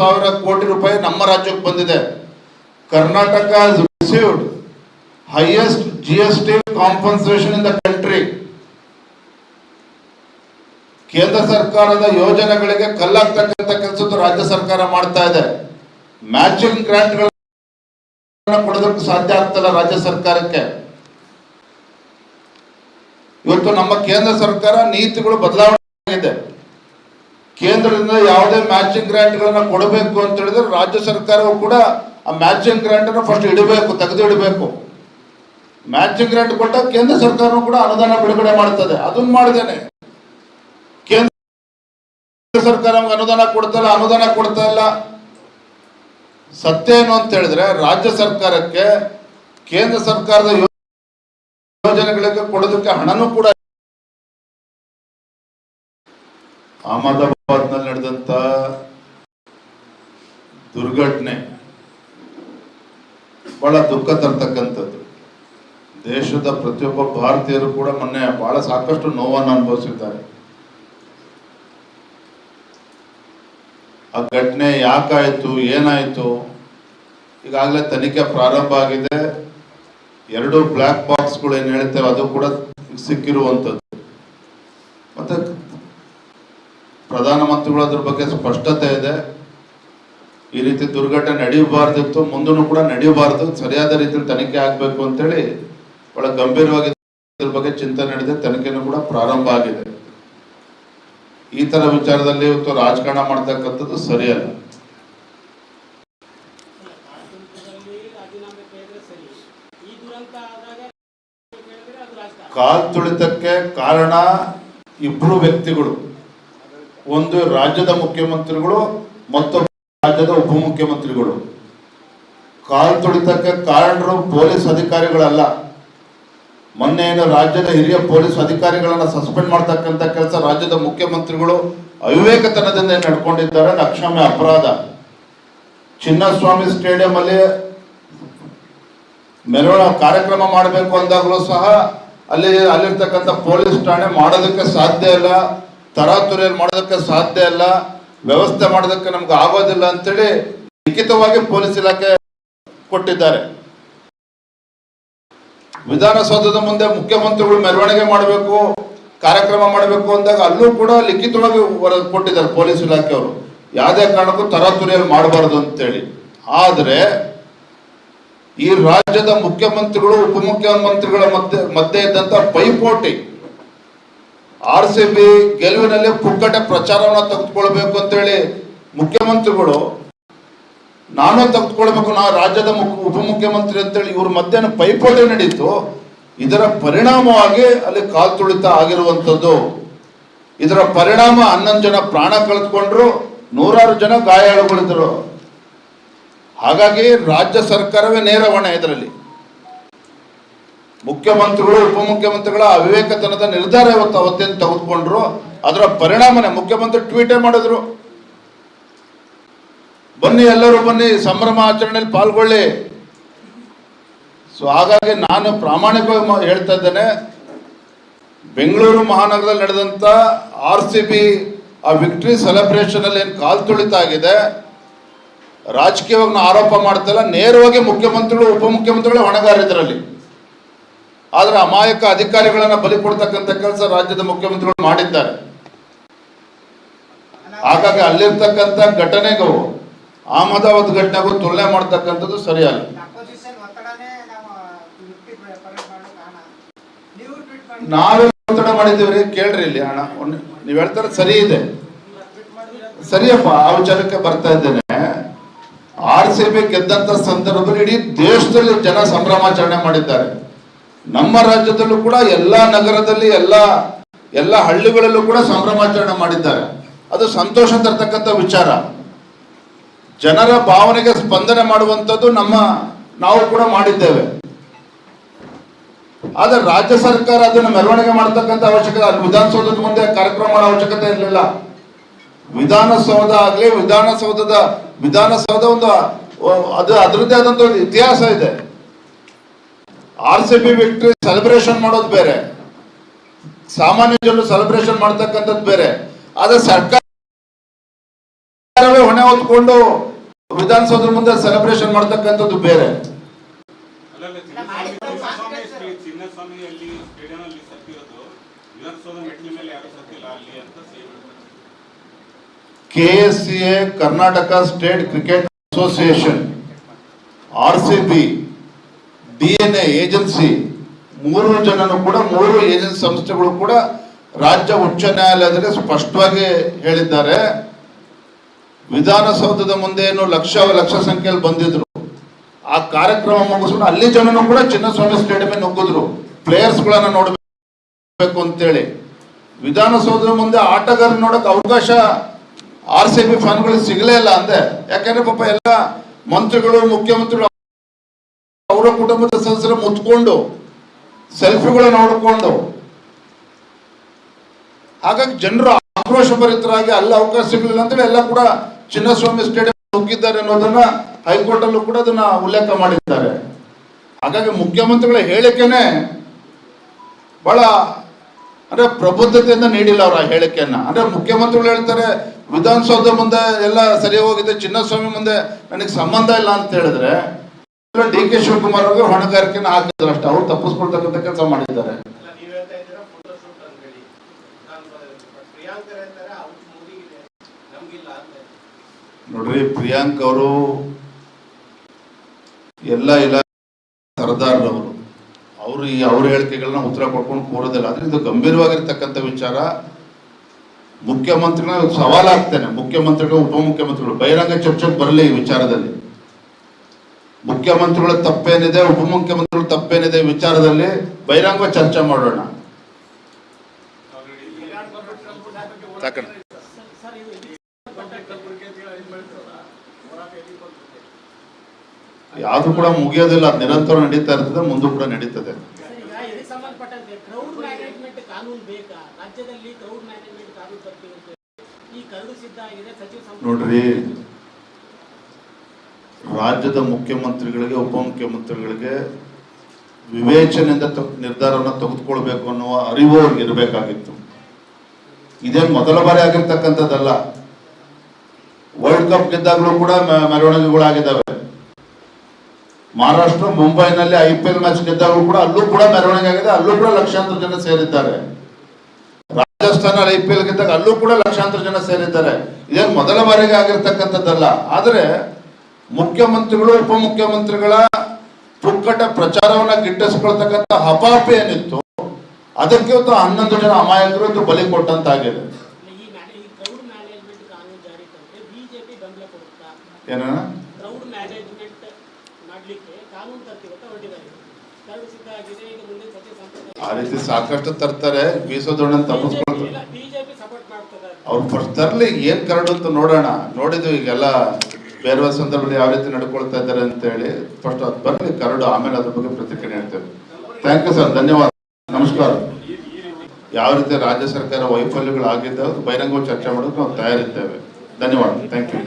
ಸಾವಿರ ಕೋಟಿ ರೂಪಾಯಿ ನಮ್ಮ ರಾಜ್ಯಕ್ಕೆ ಬಂದಿದೆ. Karnataka received highest G S T compensation in the country ಕೇಂದ್ರ ಸರ್ಕಾರದ ಯೋಜನೆಗಳಿಗೆ ಕಲ್ಲಾಗ್ತಕ್ಕಂಥ ಕೆಲಸ ರಾಜ್ಯ ಸರ್ಕಾರ ಮಾಡ್ತಾ ಇದೆ. ಮ್ಯಾಚಿಂಗ್ ಗ್ರಾಂಟ್ಗಳನ್ನು ಕೊಡೋದಕ್ಕೆ ಸಾಧ್ಯ ಆಗ್ತಲ್ಲ ರಾಜ್ಯ ಸರ್ಕಾರಕ್ಕೆ. ಇವತ್ತು ನಮ್ಮ ಕೇಂದ್ರ ಸರ್ಕಾರ ನೀತಿಗಳು ಬದಲಾವಣೆ ಆಗಿದೆ. ಕೇಂದ್ರದಿಂದ ಯಾವುದೇ ಮ್ಯಾಚಿಂಗ್ ಗ್ರಾಂಟ್ಗಳನ್ನ ಕೊಡಬೇಕು ಅಂತ ಹೇಳಿದ್ರೆ ರಾಜ್ಯ ಸರ್ಕಾರವು ಕೂಡ ಆ ಮ್ಯಾಚಿಂಗ್ ಗ್ರಾಂಟ್ ಅನ್ನು ಫಸ್ಟ್ ಇಡಬೇಕು ತೆಗೆದು ಇಡಬೇಕು ಮ್ಯಾಚಿಂಗ್ ಗ್ರಾಂಟ್ ಕೊಟ್ಟಾಗ ಕೇಂದ್ರ ಸರ್ಕಾರವು ಕೂಡ ಅನುದಾನ ಬಿಡುಗಡೆ ಮಾಡ್ತದೆ. ಅದನ್ನ ಮಾಡಿದ್ದೇನೆ. ಕೇಂದ್ರ ಸರ್ಕಾರ ನಮ್ಗೆ ಅನುದಾನ ಕೊಡ್ತಲ್ಲ ಅನುದಾನ ಕೊಡ್ತಾ ಇಲ್ಲ. ಸತ್ಯ ಏನು ಅಂತ ಹೇಳಿದ್ರೆ ರಾಜ್ಯ ಸರ್ಕಾರಕ್ಕೆ, ಕೇಂದ್ರ ಸರ್ಕಾರದ ಯೋಜನೆಗಳಿಗೆ ಕೊಡೋದಕ್ಕೆ ಹಣನೂ ಕೂಡ ಅಹಮದಾಬಾದ್ ನಡೆದಂತ ದುರ್ಘಟನೆ ಬಹಳ ದುಃಖ ತರ್ತಕ್ಕಂಥದ್ದು. ದೇಶದ ಪ್ರತಿಯೊಬ್ಬ ಭಾರತೀಯರು ಕೂಡ ಮೊನ್ನೆ ಬಹಳ ಸಾಕಷ್ಟು ನೋವನ್ನು ಅನುಭವಿಸಿದ್ದಾರೆ. ಆ ಘಟನೆ ಯಾಕಾಯ್ತು, ಏನಾಯ್ತು, ಈಗಾಗಲೇ ತನಿಖೆ ಪ್ರಾರಂಭ ಆಗಿದೆ. ಎರಡು ಬ್ಲ್ಯಾಕ್ ಬಾಕ್ಸ್ಗಳು ಏನು ಹೇಳ್ತೇವೆ ಅದು ಕೂಡ ಸಿಕ್ಕಿರುವಂಥದ್ದು. ಮತ್ತೆ ಪ್ರಧಾನಮಂತ್ರಿಗಳು ಅದ್ರ ಬಗ್ಗೆ ಸ್ಪಷ್ಟತೆ ಇದೆ. ಈ ರೀತಿ ದುರ್ಘಟನೆ ನಡೆಯಬಾರ್ದಿತ್ತು ಮುಂದೂ ಕೂಡ ನಡೆಯಬಾರ್ದು, ಸರಿಯಾದ ರೀತಿಯಲ್ಲಿ ತನಿಖೆ ಆಗಬೇಕು ಅಂತೇಳಿ ಬಹಳ ಗಂಭೀರವಾಗಿ ಇದ್ರ ಬಗ್ಗೆ ಚಿಂತನೆ ನಡೆದಿದೆ, ತನಿಖೆನೂ ಕೂಡ ಪ್ರಾರಂಭ ಆಗಿದೆ. ಈ ತರ ವಿಚಾರದಲ್ಲಿ ಇವತ್ತು ರಾಜಕಾರಣ ಮಾಡ್ತಕ್ಕಂಥದ್ದು ಸರಿಯಲ್ಲ. ಕಾಲ್ ತುಳಿತಕ್ಕೆ ಕಾರಣ ಇಬ್ರು ವ್ಯಕ್ತಿಗಳು. ಒಂದು ರಾಜ್ಯದ ಮುಖ್ಯಮಂತ್ರಿಗಳು ಮತ್ತೊಬ್ಬ ರಾಜ್ಯದ ಉಪಮುಖ್ಯಮಂತ್ರಿಗಳು. ಕಾಲ್ ತುಳಿತಕ್ಕೆ ಕಾರಣರು ಪೊಲೀಸ್ ಅಧಿಕಾರಿಗಳಲ್ಲ. ಮೊನ್ನೆ ಏನು ರಾಜ್ಯದ ಹಿರಿಯ ಪೊಲೀಸ್ ಅಧಿಕಾರಿಗಳನ್ನ ಸಸ್ಪೆಂಡ್ ಮಾಡ್ತಕ್ಕಂಥ ಕೆಲಸ ರಾಜ್ಯದ ಮುಖ್ಯಮಂತ್ರಿಗಳು ಅವಿವೇಕತನದಿಂದ ನಡ್ಕೊಂಡಿದ್ದಾರೆ. ಅಕ್ಷಮ್ಯ ಅಪರಾಧ. ಚಿನ್ನಸ್ವಾಮಿ ಸ್ಟೇಡಿಯಂ ಅಲ್ಲಿ ಮೆರವಣಿಗೆ ಕಾರ್ಯಕ್ರಮ ಮಾಡಬೇಕು ಅಂದಾಗಲೂ ಸಹ ಅಲ್ಲಿ ಅಲ್ಲಿರ್ತಕ್ಕಂಥ ಪೊಲೀಸ್ ಠಾಣೆ ಮಾಡೋದಕ್ಕೆ ಸಾಧ್ಯ ಇಲ್ಲ. ತರಾತುರಿಯಲ್ಲಿ ಮಾಡೋದಕ್ಕೆ ಸಾಧ್ಯ ಇಲ್ಲ, ವ್ಯವಸ್ಥೆ ಮಾಡೋದಕ್ಕೆ ನಮ್ಗೆ ಆಗೋದಿಲ್ಲ ಅಂತೇಳಿ ಲಿಖಿತವಾಗಿ ಪೊಲೀಸ್ ಇಲಾಖೆ ಕೊಟ್ಟಿದ್ದಾರೆ. ವಿಧಾನಸೌಧದ ಮುಂದೆ ಮುಖ್ಯಮಂತ್ರಿಗಳು ಮೆರವಣಿಗೆ ಮಾಡಬೇಕು, ಕಾರ್ಯಕ್ರಮ ಮಾಡಬೇಕು ಅಂದಾಗ ಅಲ್ಲೂ ಕೂಡ ಲಿಖಿತವಾಗಿ ಕೊಟ್ಟಿದ್ದಾರೆ ಪೊಲೀಸ್ ಇಲಾಖೆಯವರು. ಯಾವುದೇ ಕಾರಣಕ್ಕೂ ತರಾತುರಿಯಲ್ಲಿ ಮಾಡಬಾರದು ಅಂತೇಳಿ. ಆದರೆ ಈ ರಾಜ್ಯದ ಮುಖ್ಯಮಂತ್ರಿಗಳು, ಉಪಮುಖ್ಯಮಂತ್ರಿಗಳ ಮಧ್ಯೆ ಮಧ್ಯೆ ಇದ್ದಂತ ಪೈಪೋಟಿ ಆರ್ ಸಿ ಬಿ ಗೆಲುವಿನಲ್ಲಿ ಪುಕ್ಕಟ ಪ್ರಚಾರವನ್ನು ತೆಗೆದುಕೊಳ್ಬೇಕು ಅಂತೇಳಿ ಮುಖ್ಯಮಂತ್ರಿಗಳು, ನಾನು ತೆಗೆದುಕೊಳ್ಬೇಕು, ನಾ ರಾಜ್ಯದ ಮುಖ, ಉಪಮುಖ್ಯಮಂತ್ರಿ ಅಂತೇಳಿ ಇವ್ರ ಮಧ್ಯಾಹ್ನ ಪೈಪೋಟಿ ನಡೀತು. ಇದರ ಪರಿಣಾಮವಾಗಿ ಅಲ್ಲಿ ಕಾಲು ತುಳಿತ ಆಗಿರುವಂಥದ್ದು. ಇದರ ಪರಿಣಾಮ ಹನ್ನೊಂದು ಜನ ಪ್ರಾಣ ಕಳೆದುಕೊಂಡ್ರು, ನೂರಾರು ಜನ ಗಾಯಾಳುಗಳಿದ್ರು ಹಾಗಾಗಿ ರಾಜ್ಯ ಸರ್ಕಾರವೇ ನೇರ ಇದರಲ್ಲಿ. ಮುಖ್ಯಮಂತ್ರಿಗಳು, ಉಪಮುಖ್ಯಮಂತ್ರಿಗಳ ಅವಿವೇಕತನದ ನಿರ್ಧಾರ ಇವತ್ತು ಅವತ್ತೇನು ತೆಗೆದುಕೊಂಡ್ರು. ಅದರ ಪರಿಣಾಮನೇ ಮುಖ್ಯಮಂತ್ರಿ ಟ್ವೀಟೇ ಮಾಡಿದ್ರು. ಬನ್ನಿ ಎಲ್ಲರೂ ಬನ್ನಿ, ಸಂಭ್ರಮ ಆಚರಣೆಯಲ್ಲಿ ಪಾಲ್ಗೊಳ್ಳಿ. ಸೊ ಹಾಗಾಗಿ ನಾನು ಪ್ರಾಮಾಣಿಕವಾಗಿ ಹೇಳ್ತಾ ಇದ್ದೇನೆ. ಬೆಂಗಳೂರು ಮಹಾನಗರದಲ್ಲಿ ನಡೆದಂತ ಆರ್ ಸಿ ಬಿ ಆ ವಿಕ್ಟ್ರಿ ಸೆಲೆಬ್ರೇಷನ್ ಅಲ್ಲಿ ಏನು ಕಾಲ್ ತುಳಿತ ಆಗಿದೆ, ರಾಜಕೀಯವಾಗಿ ಆರೋಪ ಮಾಡ್ತಲ್ಲ ನೇರವಾಗಿ ಮುಖ್ಯಮಂತ್ರಿಗಳು, ಉಪಮುಖ್ಯಮಂತ್ರಿಗಳು ಹೊಣೆಗಾರಿದ್ರಲ್ಲಿ ಆದ್ರೆ ಅಮಾಯಕ ಅಧಿಕಾರಿಗಳನ್ನ ಬಲಿ ಕೊಡ್ತಕ್ಕಂಥ ಕೆಲಸ ರಾಜ್ಯದ ಮುಖ್ಯಮಂತ್ರಿಗಳು ಮಾಡಿದ್ದಾರೆ. ಹಾಗಾಗಿ ಅಲ್ಲಿರ್ತಕ್ಕಂಥ ಘಟನೆಗೂ ಅಹಮದಾಬಾದ್ ಘಟನೆಗೂ ತುಲನೆ ಮಾಡ್ತಕ್ಕಂಥದ್ದು ಸರಿಯಲ್ಲ. ನಾವು ಒತ್ತಡ ಮಾಡಿದ್ದೀವ್ರಿ ಕೇಳ್ರಿ ಇಲ್ಲಿ ಅಣ್ಣ ಒಂದ್- ನೀವ್ ಹೇಳ್ತಾರ ಸರಿ ಇದೆ. ಸರಿಯಪ್ಪ ಆ ವಿಚಾರಕ್ಕೆ ಬರ್ತಾ ಇದ್ದೇನೆ. ಆರ್ ಸಿ ಬಿ ಗೆದ್ದಂತ ಸಂದರ್ಭದಲ್ಲಿ ಇಡೀ ದೇಶದಲ್ಲಿ ಜನ ಸಂಭ್ರಮಾಚರಣೆ ಮಾಡಿದ್ದಾರೆ. ನಮ್ಮ ರಾಜ್ಯದಲ್ಲೂ ಕೂಡ ಎಲ್ಲಾ ನಗರದಲ್ಲಿ ಎಲ್ಲ ಎಲ್ಲ ಹಳ್ಳಿಗಳಲ್ಲೂ ಕೂಡ ಸಂಭ್ರಮಾಚರಣೆ ಮಾಡಿದ್ದಾರೆ. ಅದು ಸಂತೋಷ ತರ್ತಕ್ಕಂಥ ವಿಚಾರ. ಜನರ ಭಾವನೆಗೆ ಸ್ಪಂದನೆ ಮಾಡುವಂಥದ್ದು ನಮ್ಮ, ನಾವು ಕೂಡ ಮಾಡಿದ್ದೇವೆ. ಆದ್ರೆ ರಾಜ್ಯ ಸರ್ಕಾರ ಅದನ್ನ ಮೆರವಣಿಗೆ ಮಾಡತಕ್ಕಂತ ಅವಶ್ಯಕತೆ ಅಲ್ಲಿ ವಿಧಾನಸೌಧದ ಮುಂದೆ ಕಾರ್ಯಕ್ರಮ ಮಾಡೋ ಅವಶ್ಯಕತೆ ಇರಲಿಲ್ಲ. ವಿಧಾನಸೌಧ ಆಗ್ಲಿ, ವಿಧಾನಸೌಧದ, ವಿಧಾನಸೌಧ ಒಂದು, ಅದು ಅದರದ್ದೇ ಆದಂಥ ಇತಿಹಾಸ ಇದೆ. R C B victory celebration ಮಾಡೋದು ಬೇರೆ. ಸಾಮಾನ್ಯ ಜನರು ಸೆಲೆಬ್ರೇಷನ್ ಮಾಡ್ತಕ್ಕಂಥದ್ದು ಬೇರೆ. ಆದ್ರೆ ಸರ್ಕಾರ ಸರ್ಕಾರವೇ ಹೊಣೆ ಹೊತ್ಕೊಂಡು ವಿಧಾನಸೌಧ ಮುಂದೆ ಸೆಲೆಬ್ರೇಷನ್ ಮಾಡ್ತಕ್ಕಂಥದ್ದು ಬೇರೆ. K S C A Karnataka state cricket association R C B D N A agency ಮೂರು ಜನನು ಕೂಡ, ಮೂರು ಏಜೆನ್ಸಿ ಸಂಸ್ಥೆಗಳು ಕೂಡ ರಾಜ್ಯ ಉಚ್ಚ ನ್ಯಾಯಾಲಯದಲ್ಲಿ ಸ್ಪಷ್ಟವಾಗಿ ಹೇಳಿದ್ದಾರೆ. ವಿಧಾನಸೌಧದ ಮುಂದೆ ಏನು ಲಕ್ಷ ಲಕ್ಷ ಸಂಖ್ಯೆಯಲ್ಲಿ ಬಂದಿದ್ರು. ಆ ಕಾರ್ಯಕ್ರಮ ಮುಗಿಸ್ಕೊಂಡು ಅಲ್ಲಿ ಜನನು ಕೂಡ ಚಿನ್ನಸ್ವಾಮಿ ಸ್ಟೇಡಿಯಂ ನುಗ್ಗಿದ್ರು. ಪ್ಲೇಯರ್ಸ್ ಗಳನ್ನ ನೋಡಬೇಕು ಅಂತೇಳಿ. ವಿಧಾನಸೌಧದ ಮುಂದೆ ಆಟಗಾರ ನೋಡಕ್ ಅವಕಾಶ ಆರ್ ಸಿ ಬಿ ಫ್ಯಾನ್ಗಳಿಗೆ ಸಿಗಲೇ ಇಲ್ಲ ಅಂದೆ. ಯಾಕಂದ್ರೆ ಪಾಪ ಎಲ್ಲ ಮಂತ್ರಿಗಳು, ಮುಖ್ಯಮಂತ್ರಿಗಳು ಅವರ ಕುಟುಂಬದ ಸದಸ್ಯರು ಮುತ್ಕೊಂಡು ಸೆಲ್ಫಿಗಳನ್ನ ನೋಡಿಕೊಂಡು. ಹಾಗಾಗಿ ಜನರು ಆಕ್ರೋಶ ಭರಿತರಾಗಿ ಅಲ್ಲಿ ಅವಕಾಶ ಸಿಗಲಿಲ್ಲ ಅಂತೇಳಿ ಎಲ್ಲ ಕೂಡ ಚಿನ್ನಸ್ವಾಮಿ ಸ್ಟೇಡಿಯಂ ನುಗ್ಗಿದ್ದಾರೆ ಅನ್ನೋದನ್ನ ಹೈಕೋರ್ಟ್ ಅಲ್ಲೂ ಕೂಡ ಅದನ್ನ ಉಲ್ಲೇಖ ಮಾಡಿದ್ದಾರೆ. ಹಾಗಾಗಿ ಮುಖ್ಯಮಂತ್ರಿಗಳ ಹೇಳಿಕೆನೆ ಬಹಳ, ಅಂದ್ರೆ ಪ್ರಬುದ್ಧತೆಯಿಂದ ನೀಡಿಲ್ಲ ಅವರ ಹೇಳಿಕೆಯನ್ನ. ಅಂದ್ರೆ ಮುಖ್ಯಮಂತ್ರಿಗಳು ಹೇಳ್ತಾರೆ, ವಿಧಾನಸೌಧ ಮುಂದೆ ಎಲ್ಲ ಸರಿ ಹೋಗಿದೆ, ಚಿನ್ನಸ್ವಾಮಿ ಮುಂದೆ ನನಗೆ ಸಂಬಂಧ ಇಲ್ಲ ಅಂತ ಹೇಳಿದ್ರೆ ಡಿ ಕೆ ಶಿವಕುಮಾರ್ ಅವರು ಹೊಣೆಗಾರಿಕೆನ ಹಾಕಿದ್ರು ಅಷ್ಟೇ ಅವ್ರು ತಪ್ಪಿಸ್ಕೊಳ್ತಕ್ಕಂಥ ಕೆಲಸ ಮಾಡಿದ್ದಾರೆ. ನೋಡ್ರಿ, ಪ್ರಿಯಾಂಕ್ ಅವರು ಎಲ್ಲ ಇಲ್ಲ ಸರ್ದಾರ್ ಅವರು ಅವರು ಈ ಅವ್ರ ಹೇಳಿಕೆಗಳನ್ನ ಉತ್ತರ ಕೊಡ್ಕೊಂಡು ಕೂರೋದಿಲ್ಲ. ಆದ್ರೆ ಇದು ಗಂಭೀರವಾಗಿರ್ತಕ್ಕಂಥ ವಿಚಾರ. ಮುಖ್ಯಮಂತ್ರಿನ ಸವಾಲಾಗ್ತೇನೆ. ಮುಖ್ಯಮಂತ್ರಿಗಳು, ಉಪಮುಖ್ಯಮಂತ್ರಿಗಳು ಬಹಿರಂಗ ಚರ್ಚೆಗೆ ಬರಲಿ ಈ ವಿಚಾರದಲ್ಲಿ. ಮುಖ್ಯಮಂತ್ರಿಗಳ ತಪ್ಪೇನಿದೆ, ಉಪಮುಖ್ಯಮಂತ್ರಿಗಳ ತಪ್ಪೇನಿದೆ ವಿಚಾರದಲ್ಲಿ ಬಹಿರಂಗ ಚರ್ಚೆ ಮಾಡೋಣ. ಯಾವ್ದು ಕೂಡ ಮುಗಿಯೋದಿಲ್ಲ, ನಿರಂತರ ನಡೀತಾ ಇರ್ತದೆ, ಮುಂದೆ ಕೂಡ ನಡೀತದೆ. ನೋಡ್ರಿ ರಾಜ್ಯದ ಮುಖ್ಯಮಂತ್ರಿಗಳಿಗೆ, ಉಪಮುಖ್ಯಮಂತ್ರಿಗಳಿಗೆ ವಿವೇಚನೆಯಿಂದ ತ- ನಿರ್ಧಾರವನ್ನು ತೆಗೆದುಕೊಳ್ಬೇಕು ಅನ್ನುವ ಅರಿವು ಅವ್ರಿಗೆ ಇರಬೇಕಾಗಿತ್ತು. ಇದೇನು ಮೊದಲ ಬಾರಿ ಆಗಿರ್ತಕ್ಕಂಥದ್ದಲ್ಲ. ವರ್ಲ್ಡ್ ಕಪ್ ಗೆದ್ದಾಗಲೂ ಕೂಡ ಮೆರವಣಿಗೆಗಳಾಗಿದ್ದಾವೆ. ಮಹಾರಾಷ್ಟ್ರ, ಮುಂಬೈನಲ್ಲಿ ಐ ಪಿ ಎಲ್ ಮ್ಯಾಚ್ ಗೆದ್ದಾಗಲೂ ಕೂಡ ಅಲ್ಲೂ ಕೂಡ ಮೆರವಣಿಗೆ ಆಗಿದೆ ಅಲ್ಲೂ ಕೂಡ ಲಕ್ಷಾಂತರ ಜನ ಸೇರಿದ್ದಾರೆ. ರಾಜಸ್ಥಾನ ಐ ಪಿ ಎಲ್ ಗೆದ್ದಾಗ ಅಲ್ಲೂ ಕೂಡ ಲಕ್ಷಾಂತರ ಜನ ಸೇರಿದ್ದಾರೆ. ಇದೇನು ಮೊದಲ ಬಾರಿಗೆ ಆಗಿರ್ತಕ್ಕಂಥದ್ದಲ್ಲ. ಆದರೆ ಮುಖ್ಯಮಂತ್ರಿಗಳು ಉಪಮುಖ್ಯಮಂತ್ರಿಗಳ ಪುಕ್ಕಟ ಪ್ರಚಾರವನ್ನ ಗಿಟ್ಟಿಸ್ಕೊಳ್ತಕ್ಕಂಥ ಹಪಾಪಿ ಏನಿತ್ತು ಅದಕ್ಕೆ ಇವತ್ತು ಹನ್ನೊಂದು ಜನ ಅಮಾಯಕರು ಇದು ಬಲಿ ಕೊಟ್ಟಂತಾಗಿದೆ. ಏನ? ಆ ರೀತಿ ಸಾಕಷ್ಟು ತರ್ತಾರೆ ಬೀಸೋದೊಡನೆ ತಪ್ಪಿಸ್ಕೊಳ್ತಾರೆ. ಅವ್ರು ತರ್ಲಿ ಏನ್ ಕರಡು ಅಂತ ನೋಡೋಣ. ನೋಡಿದ್ವಿ ಈಗೆಲ್ಲ ಬೇರೆ ಸಂದರ್ಭದಲ್ಲಿ ಯಾವ ರೀತಿ ನಡ್ಕೊಳ್ತಾ ಇದ್ದಾರೆ ಅಂತ ಹೇಳಿ ಫಸ್ಟ್ ಅದು ಬರಲಿ ಕರಡು ಆಮೇಲೆ ಅದ್ರ ಬಗ್ಗೆ ಪ್ರತಿಕ್ರಿಯೆ ಹೇಳ್ತೇವೆ ಥ್ಯಾಂಕ್ ಯು ಸರ್ ಧನ್ಯವಾದ. ನಮಸ್ಕಾರ. ಯಾವ ರೀತಿ ರಾಜ್ಯ ಸರ್ಕಾರ ವೈಫಲ್ಯಗಳು ಆಗಿದ್ದಾವೆ ಬಹಿರಂಗವಾಗಿ ಚರ್ಚೆ ಮಾಡೋದು ನಾವು ತಯಾರಿದ್ದೇವೆ. ಧನ್ಯವಾದ. Thank you